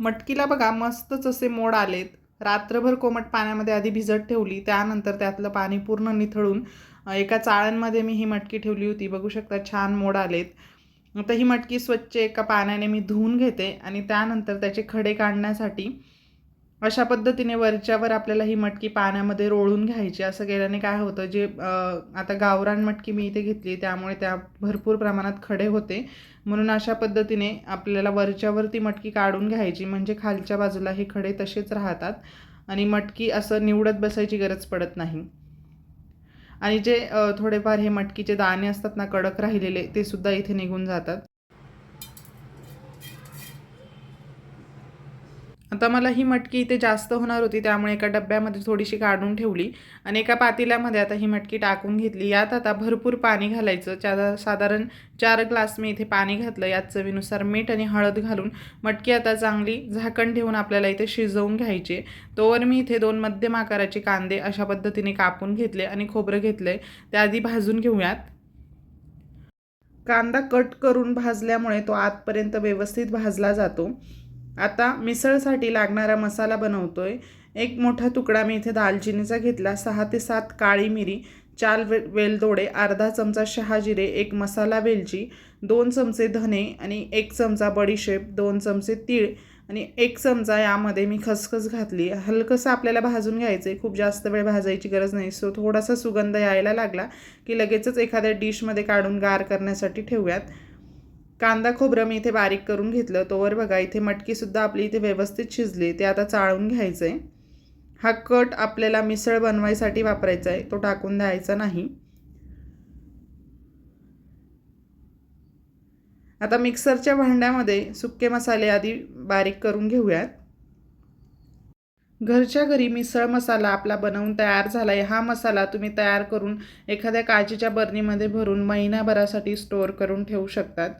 मटकीला बघा मस्तच असे मोड आलेत. रात्रभर कोमट पाण्यामध्ये आधी भिजत ठेवली त्यानंतर त्यातलं पाणी पूर्ण निथळून एका चाळणमध्ये मी ही मटकी ठेवली होती. बघू शकता छान मोड आलेत. आता ही मटकी स्वच्छ एका पाण्याने मी धुवून घेते आणि त्यानंतर त्याचे खडे काढण्यासाठी अशा पद्धतीने वरच्यावर आपल्याला ही मटकी पाण्यामध्ये रोळून घ्यायची. असं केल्याने काय होतं जे आता गावरान मटकी मी इथे घेतली त्यामुळे त्या भरपूर प्रमाणात खडे होते. म्हणून अशा पद्धतीने आपल्याला वरच्यावर ती मटकी काढून घ्यायची. म्हणजे खालच्या बाजूला हे खडे तसेच राहतात आणि मटकी असं निवडत बसायची गरज पडत नाही. आणि जे थोडेफार हे मटकीचे दाणे असतात ना कडक राहिलेले ते सुद्धा इथे निघून जातात. आता मला ही मटकी इथे जास्त होणार होती त्यामुळे एका डब्यामध्ये थोडीशी काढून ठेवली आणि एका पातेल्यामध्ये आता ही मटकी टाकून घेतली. यात आता भरपूर पाणी घालायचं. चा साधारण चार ग्लास मी इथे पाणी घातलं. यात चवीनुसार मीठ आणि हळद घालून मटकी आता चांगली झाकण ठेवून आपल्याला इथे शिजवून घ्यायचे. तोवर मी इथे दोन मध्यम आकाराचे कांदे अशा पद्धतीने कापून घेतले आणि खोबरं घेतले. त्याआधी भाजून घेऊयात. कांदा कट करून भाजल्यामुळे तो आतपर्यंत व्यवस्थित भाजला जातो. आता मिसळसाठी लागणारा मसाला बनवतोय. एक मोठा तुकडा मी इथे दालचिनीचा घेतला. सहा ते सात काळी मिरी चार वे वेलदोडे अर्धा चमचा शहाजिरे एक मसाला वेलची दोन चमचे धने आणि एक चमचा बडीशेप दोन चमचे तीळ आणि एक चमचा यामध्ये मी खसखस घातली. हलकंसं आपल्याला भाजून घ्यायचं आहे खूप जास्त वेळ भाजायची गरज नाही. सो थोडासा सुगंध यायला लागला की लगेचच एखाद्या डिशमध्ये काढून गार करण्यासाठी ठेवूयात. कांदा खोबरं मी इथे बारीक करून घेतलं. तोवर बघा इथे मटकीसुद्धा आपली इथे व्यवस्थित शिजली. ते आता चाळून घ्यायचं आहे हा कट आपल्याला मिसळ बनवायसाठी वापरायचा आहे. तो टाकून द्यायचा नाही. आता मिक्सरच्या भांड्यामध्ये सुके मसाले आधी बारीक करून घेऊयात. घरच्या घरी मिसळ मसाला आपला बनवून तयार झाला आहे हा मसाला तुम्ही तयार करून एखाद्या काचेच्या बरणीमध्ये भरून महिनाभरासाठी स्टोअर करून ठेवू शकतात.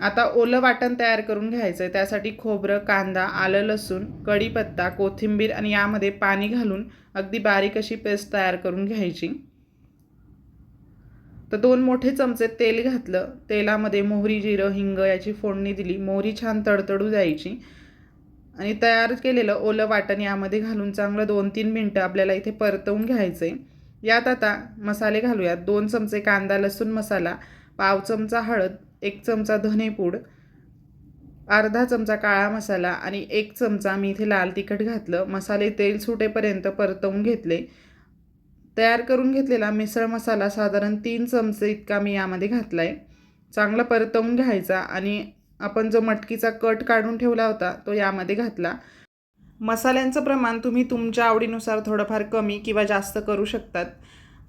आता ओलं वाटण तयार करून घ्यायचं आहे त्यासाठी खोबरं कांदा आलं लसूण कढीपत्ता कोथिंबीर आणि यामध्ये पाणी घालून अगदी बारीक अशी पेस्ट तयार करून घ्यायची. तर दोन मोठे चमचे तेल घातलं. तेलामध्ये मोहरी जिरं हिंग याची फोडणी दिली. मोहरी छान तडतडू द्यायची. आणि तयार केलेलं ओलं वाटण यामध्ये घालून चांगलं दोन तीन मिनटं आपल्याला इथे परतवून घ्यायचं आहे यात आता मसाले घालूयात. दोन चमचे कांदा लसूण मसाला पाव चमचा हळद एक चमचा धनेपूड अर्धा चमचा काळा मसाला आणि एक चमचा मी इथे लाल तिखट घातलं. मसाले तेल सुटेपर्यंत परतवून घेतले. तयार करून घेतलेला मिसळ मसाला साधारण तीन चमचे इतका मी यामध्ये घातला आहे चांगला परतवून घ्यायचा आणि आपण जो मटकीचा कट काढून ठेवला होता तो यामध्ये घातला. मसाल्यांचं प्रमाण तुम्ही तुमच्या आवडीनुसार थोडंफार कमी किंवा जास्त करू शकतात.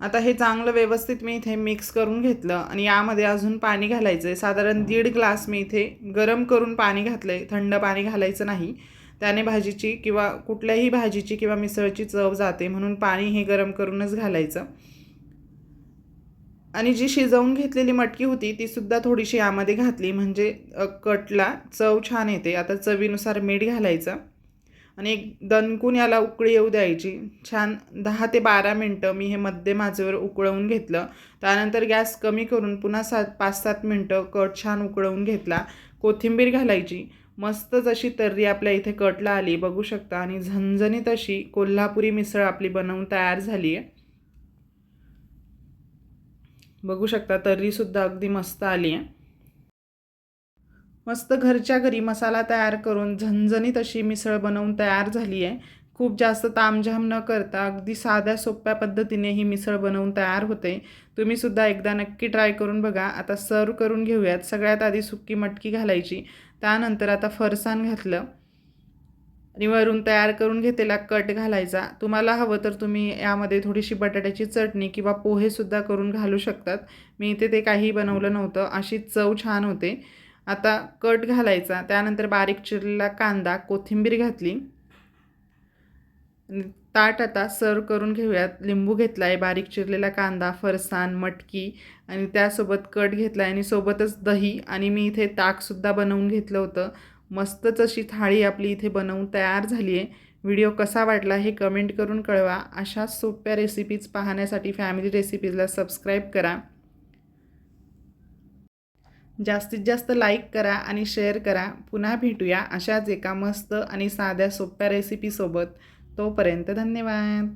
आता हे चांगलं व्यवस्थित मी इथे मिक्स करून घेतलं आणि यामध्ये अजून पाणी घालायचं आहे साधारण दीड ग्लास मी इथे गरम करून पाणी घातलं आहे थंड पाणी घालायचं नाही. त्याने भाजीची किंवा कुठल्याही भाजीची किंवा मिसळची चव जाते म्हणून पाणी हे गरम करूनच घालायचं. आणि जी शिजवून घेतलेली मटकी होती ती सुद्धा थोडीशी यामध्ये घातली. म्हणजे कटला चव छान येते. आता चवीनुसार मीठ घालायचं. आणि एक दणकून याला उकळी येऊ द्यायची. छान दहा ते बारा मिनटं मी हे मध्यम आचेवर उकळवून घेतलं. त्यानंतर गॅस कमी करून पुन्हा सात पाच सात मिनटं कट छान उकळवून घेतला. कोथिंबीर घालायची. मस्त जशी तर्री आपल्या इथे कटला आली बघू शकता. आणि झणझणीत अशी कोल्हापुरी मिसळ आपली बनवून तयार झाली आहे. बघू शकता तर्रीसुद्धा अगदी मस्त आली आहे. मस्त घरच्या घरी मसाला तयार करून झणझणीत अशी मिसळ बनवून तयार झाली आहे. खूप जास्त तामझाम न करता अगदी साध्या सोप्या पद्धतीने ही मिसळ बनवून तयार होते. तुम्ही सुद्धा एकदा नक्की ट्राय करून बघा. आता सर्व करून घेऊयात. सगळ्यात आधी सुक्की मटकी घालायची. त्यानंतर आता फरसाण घातलं. आणि वरून तयार करून घेतलेला कट घालायचा. तुम्हाला हवं तर तुम्ही यामध्ये थोडीशी बटाट्याची चटणी किंवा पोहेसुद्धा करून घालू शकतात. मी इथे ते काही बनवलं नव्हतं. अशी चव छान होते. आता कट घालायचा त्यानंतर बारीक चिरलेला कांदा कोथिंबीर घातली. ताट आता सर्व करून घेऊयात. लिंबू घेतला आहे बारीक चिरलेला कांदा फरसाण मटकी आणि त्यासोबत कट घेतला आहे आणि सोबतच दही आणि मी इथे ताकसुद्धा बनवून घेतलं होतं. मस्तच अशी थाळी आपली इथे बनवून तयार झाली आहे. व्हिडिओ कसा वाटला हे कमेंट करून कळवा. अशा सोप्या रेसिपीज पाहण्यासाठी फॅमिली रेसिपीजला सबस्क्राईब करा. जास्तीत जास्त लाईक करा आणि शेअर करा. पुन्हा भेटूया अशाच एका मस्त आणि साध्या सोप्या रेसिपीसोबत तोपर्यंत धन्यवाद.